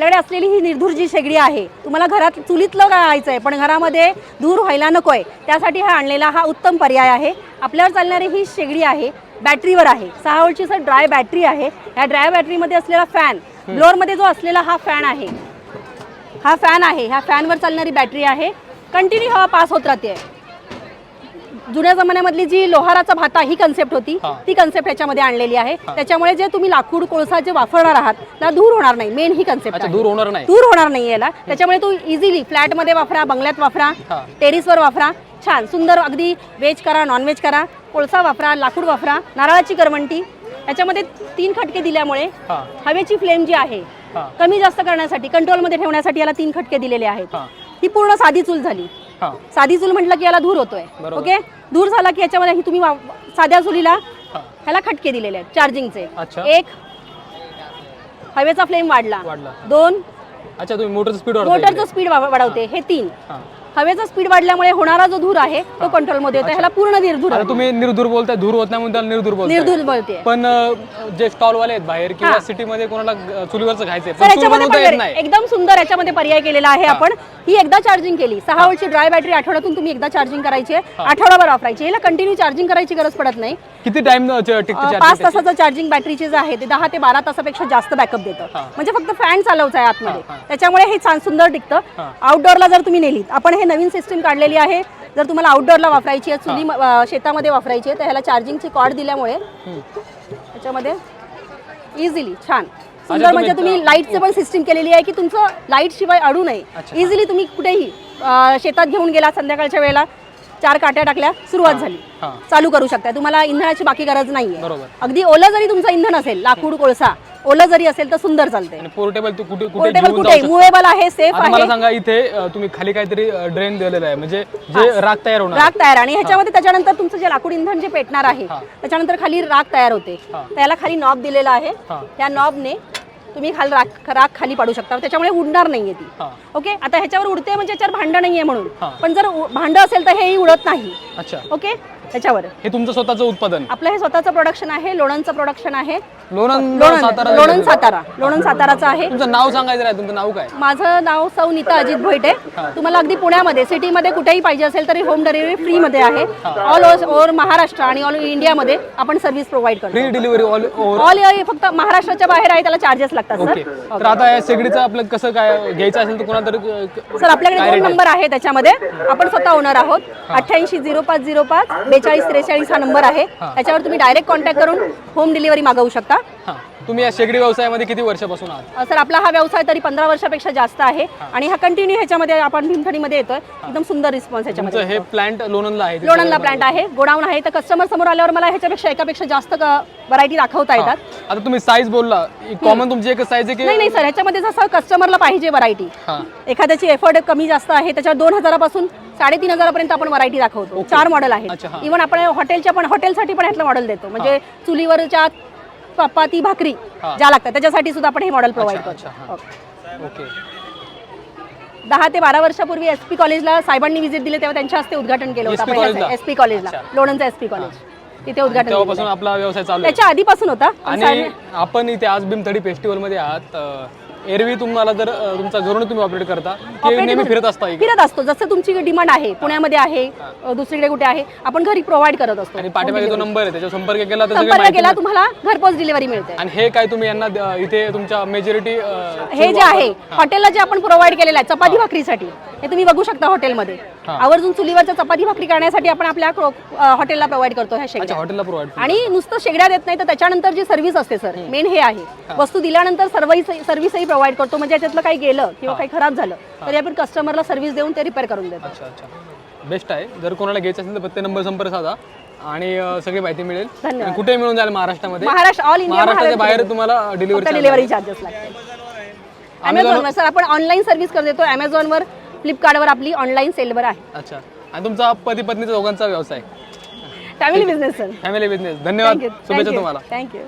आपल्याकडे असलेली ही निर्धूर जी शेगडी आहे तुम्हाला घरात चुलीतलं राहायचं आहे पण घरामध्ये धूर व्हायला नको आहे त्यासाठी हा आणलेला हा उत्तम पर्याय आहे. आपल्यावर चालणारी ही शेगडी आहे बॅटरीवर आहे. सहा वोल्टची ड्राय बॅटरी आहे. या ड्राय बॅटरीमध्ये असलेला फॅन ब्लोअरमध्ये जो असलेला हा फॅन आहे हा फॅन आहे. ह्या फॅनवर चालणारी बॅटरी आहे. कंटिन्यू हवा पास होत राहते जुन्या जमान्यामधली जी लोहाराचा भाता ही कन्सेप्ट होती. ती कन्सेप्ट ह्याच्यामध्ये आणलेली आहे. त्याच्यामुळे जे तुम्ही लाकूड कोळसा जे वापरणार आहात त्याला दूर होणार नाही. मेन ही कन्सेप्ट दूर होणार नाही. दूर होणार नाही याला. त्याच्यामुळे तू इझिली फ्लॅटमध्ये वापरा बंगल्यात वापरा. टेरिसवर वापरा. छान सुंदर अगदी व्हेज करा नॉनव्हेज करा. कोळसा वापरा लाकूड वापरा नारळाची करवंटी. याच्यामध्ये तीन खटके दिल्यामुळे हवेची फ्लेम जी आहे कमी जास्त करण्यासाठी कंट्रोलमध्ये ठेवण्यासाठी याला तीन खटके दिलेले आहेत. हा. पूर्ण साधी चूल झाली. साधी चूल म्हटलं की याला धूर होतोय. ओके? धूर झाला की याच्यामध्ये ही तुम्ही साध्या चुलीला हा. ह्याला खटके दिलेले आहेत चार्जिंगचे. एक हवेचा फ्लेम वाढला. दोन अच्छा तुम्ही मोटरचं स्पीड मोटरचं स्पीड वाढवते. हे. तीन. हवेचा स्पीड वाढल्यामुळे होणारा जो धूर आहे तो कंट्रोलमध्ये येतो ह्याला पूर्ण निर्धूर आता तुम्ही निर्धूर बोलताय धूर होत नाही म्हणून त्याला निर्धूर बोलताय. निर्धूर बोलते. पण अं, जे स्टॉल वाले आहेत बाहेर किंवा हा. सिटीमध्ये कोणाला अं, चुलीवरचं खायचंय तर पण चूल याच्यामध्ये बनवता पण येत very- नाही. एकदम सुंदर याच्यामध्ये पर्याय केलेला आहे आपण. ही एकदा चार्जिंग केली. सहा वोल्टची ड्राय बॅटरी आठवड्यातून तुम्ही एकदा चार्जिंग करायची. आहे आठवडाभर वापरायची. याला कंटिन्यू चार्जिंग करायची गरज पडत नाही. किती टाइम अं, पाच? तासाचं चार्जिंग बॅटरीचे जे आहे ते दहा ते बारा तासापेक्षा जास्त बॅकअप देतं. म्हणजे फक्त फॅन चालवचं आहे आतमध्ये. त्याच्यामुळे हे छान सुंदर टिकतं. आउटडोअरला जर तुम्ही नेलीत आपण हे नवीन सिस्टीम काढलेली आहे जर तुम्हाला आउटडोअरला वापरायची आहे चुली शेतामध्ये वापरायची आहे तर ह्याला चार्जिंगची कॉर्ड दिल्यामुळे. त्याच्यामध्ये इझिली छान सुंदर तुम्ही- म्हणजे तुम्ही लाईटचं पण सिस्टीम केलेली आहे की तुमचं लाइट शिवाय अडू नये. इझिली तुम्ही कुठेही शेतात घेऊन गेला संध्याकाळच्या वेळेला चार काट्या टाकल्या सुरुवात झाली. हा. चालू करू शकता तुम्हाला इंधनाची बाकी गरज नाहीये. बरोबर. अगदी ओलं जरी तुमचं इंधन असेल लाकूड कोळसा ओलं जरी असेल तर सुंदर चालते आणि पोर्टेबल तू कुठे कुठे पोर्टेबल घेऊन कुठे? शकता. मुवेबल आहे सेफ आता मला आहे. सांगा इथे अं, तुम्ही खाली काहीतरी ड्रेन दिलेलं आहे. म्हणजे जे राख तयार होणार. राग तयार आणि ह्याच्यामध्ये त्याच्यानंतर तुमचं जे लाकूड इंधन जे पेटणार आहे. त्याच्यानंतर खाली राग तयार होते. हा. त्याला खाली नॉब दिलेला आहे. हा. त्या नॉबने तुम्ही खाली राख राग खाली पाडू शकता. त्याच्यामुळे उडणार नाहीये ती. हा. ओके आता ह्याच्यावर उडते म्हणजे याच्यावर भांडं नाहीये म्हणून. हा. पण जर उ- भांडं असेल तर हेही उडत नाही. अच्छा. ओके त्याच्यावर हे तुमचं स्वतःचं उत्पादन. आपलं हे स्वतःचं प्रोडक्शन आहे लोणंदचं प्रोडक्शन आहे. लोणंद लोणंद सातारा लोणंद. सातारा लोणंद साताराचं आहे. तुमचं नाव सांगायचं नाही तुमचं नाव काय? माझं नाव सौ नीता अजित भोईटे. तुम्हाला अगदी पुण्यामध्ये सिटीमध्ये कुठेही पाहिजे असेल तरी होम डिलिव्हरी फ्रीमध्ये आहे. ऑल ओव्हर महाराष्ट्र आणि ऑल इंडियामध्ये आपण सर्व्हिस प्रोव्हाइड करतो. फ्री डिलिव्हरी ऑल ऑल फक्त महाराष्ट्राच्या बाहेर आहे त्याला चार्जेस लागतात सर तर आता या शेगडीचं आपलं कसं काय घ्यायचं असेल तर कोणाला तरी अं, सर आपल्याकडे दोन नंबर आहे. त्याच्यामध्ये. आपण स्वतः ओनर आहोत. अठ्ठ्याऐंशी झिरो पाच झिरो पाच बेचाळीस त्रेचाळीस हा नंबर आहे. त्याच्यावर तुम्ही डायरेक्ट कॉन्टॅक्ट करून होम डिलिव्हरी मागवू शकता. हां. तुम्ही या शेगडी व्यवसायामध्ये किती वर्षापासून आहात? अ, सर आपला हा व्यवसाय तरी पंधरा वर्षापेक्षा जास्त आहे आणि हा कंटिन्यू ह्याच्यामध्ये आपण भीमथडीमध्ये येतोय. एकदम सुंदर रिस्पॉन्स ह्याच्यामध्ये तुमचं हे प्लांट लोणंदला आहे लोणंदला प्लांट आहे. गोडाऊन आहे. तर कस्टमर समोर आल्यावर मला ह्याच्यापेक्षा एकापेक्षा जास्त व्हरायटी दाखवता येतात. आता तुम्ही साईज बोलला. कॉमन तुमची एकच साईज आहे की नाही नाही सर ह्याच्यामध्ये जसं कस्टमरला पाहिजे व्हरायटी हां. एखाद्याची एफर्ट कमी जास्त आहे त्याच्यावर दोन हजारापासून साडेतीन हजारापर्यंत आपण व्हरायटी दाखवतो. चार मॉडेल आहेत. इव्हन आपण हॉटेलच्या पण हॉटेलसाठी पण ह्यातलं मॉडेल देतो. म्हणजे चुलीवरच्या चपाती भाकरी. ज्या लागतात त्याच्यासाठी सुद्धा आपण हे मॉडेल प्रोव्हाइड करतो. ओके. दहा ते बारा वर्षापूर्वी एस पी कॉलेजला साहेबांनी व्हिजिट दिले तेव्हा त्यांच्या हस्ते उद्घाटन केलं होतं. एस पी कॉलेजला. लोणंदचं एस पी कॉलेज. तिथे उद्घाटन तेव्हापासून. आपला व्यवसाय चालू त्याच्या आधीपासून होता. आणि आपण इथे आज भीमथडी फेस्टिवलमध्ये आहात एरवी तुम्हाला जर तुमचा घरून तुम्ही ऑपरेट करता नेहमी फिरत असता इकडे? फिरत असतो. जसं तुमची डिमांड आहे पुण्यामध्ये आहे अ, दुसरीकडे कुठे आहे आपण घरी प्रोव्हाइड करत असतो. आणि पाठीमागे जो नंबर आहे त्याच्यावर संपर्क केला तर सगळी संपर्क माहिती केला तुम्हाला घरपोच डिलिव्हरी मिळते. आणि हे काय तुम्ही यांना द- इथे तुमच्या मेजॉरिटी हे जे आहे हॉटेलला जे आपण प्रोव्हाइड केलेलं आहे चपाती भाकरीसाठी हे तुम्ही बघू शकता हॉटेलमध्ये. आवर्जून चुलीवरच्या चपाती भाकरी करण्यासाठी आपण आपल्या क्रो- अ, हॉटेलला प्रोव्हाइड करतो ह्या शेगड्या. हॉटेलला प्रोव्हाइड आणि नुसतं शेगड्या देत नाही तर त्याच्यानंतर जी सर्व्हिस असते सर मेन हे आहे. वस्तू दिल्यानंतर सर्व्हिस सर्व्हिसही प्रोव्हाइड करतो. म्हणजे याच्यातलं काही गेलं किंवा काही खराब झालं तरी आपण कस्टमरला सर्व्हिस देऊन ते रिपेअर करून देतो. अच्छा अच्छा. बेस्ट आहे. जर कोणाला घ्यायचं असेल तर प्रत्येक नंबर संपर्क साधा. आणि सगळी माहिती मिळेल. कुठे मिळून जाईल महाराष्ट्रामध्ये. महाराष्ट्र ऑल इंडिया महाराष्ट्राच्या बाहेर तुम्हाला डिलिव्हरी डिलिव्हरी चार्जेस लागते अमेझॉनवर सर आपण ऑनलाईन सर्व्हिस कर देतो अमेझॉनवर फ्लिपकार्टवर आपली ऑनलाईन सेलवर आहे. अच्छा. आणि तुमचा पती पत्नीचा दोघांचा व्यवसाय. Family business sir family business धन्यवाद. शुभेच्छा तुम्हाला. थँक्यू